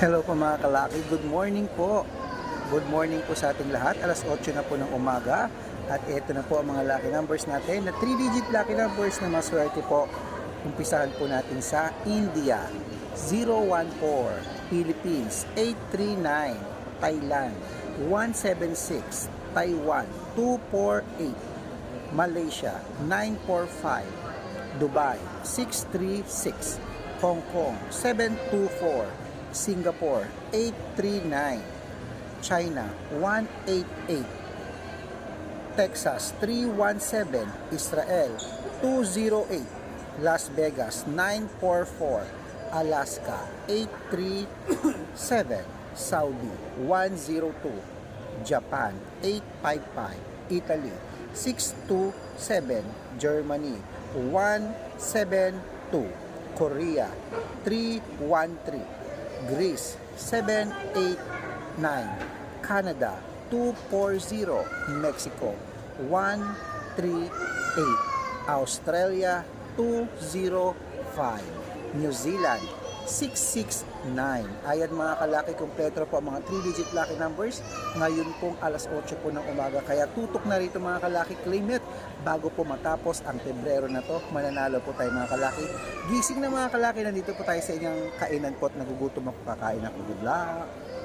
Hello po mga kalaki, good morning po. Good morning po sa ating lahat. Alas 8 na po ng umaga. At ito na po ang mga lucky numbers natin. Na 3-digit lucky numbers na maswerte po. Umpisahan po natin sa India. 014, Philippines. 839, Thailand. 176, Taiwan. 248, Malaysia. 945, Dubai 636, Hong Kong 724, Singapore 839, China 188, Texas 317, Israel 208, Las Vegas 944, Alaska 837, Saudi 102, Japan 855, Italy 627, Germany 172, Korea 313, Greece 789, Canada 240, Mexico 138, Australia 205, New Zealand 669. Ayan mga kalaki, kompleto po ang mga 3-digit lucky numbers. Ngayon pong alas 8 po ng umaga. Kaya tutok na rito mga kalaki, claim it. Bago po matapos ang Pebrero na to, mananalo po tayo mga kalaki. Gising na mga kalaki, nandito po tayo sa inyong kainan po at nagugutom ako kakain ako. Good luck!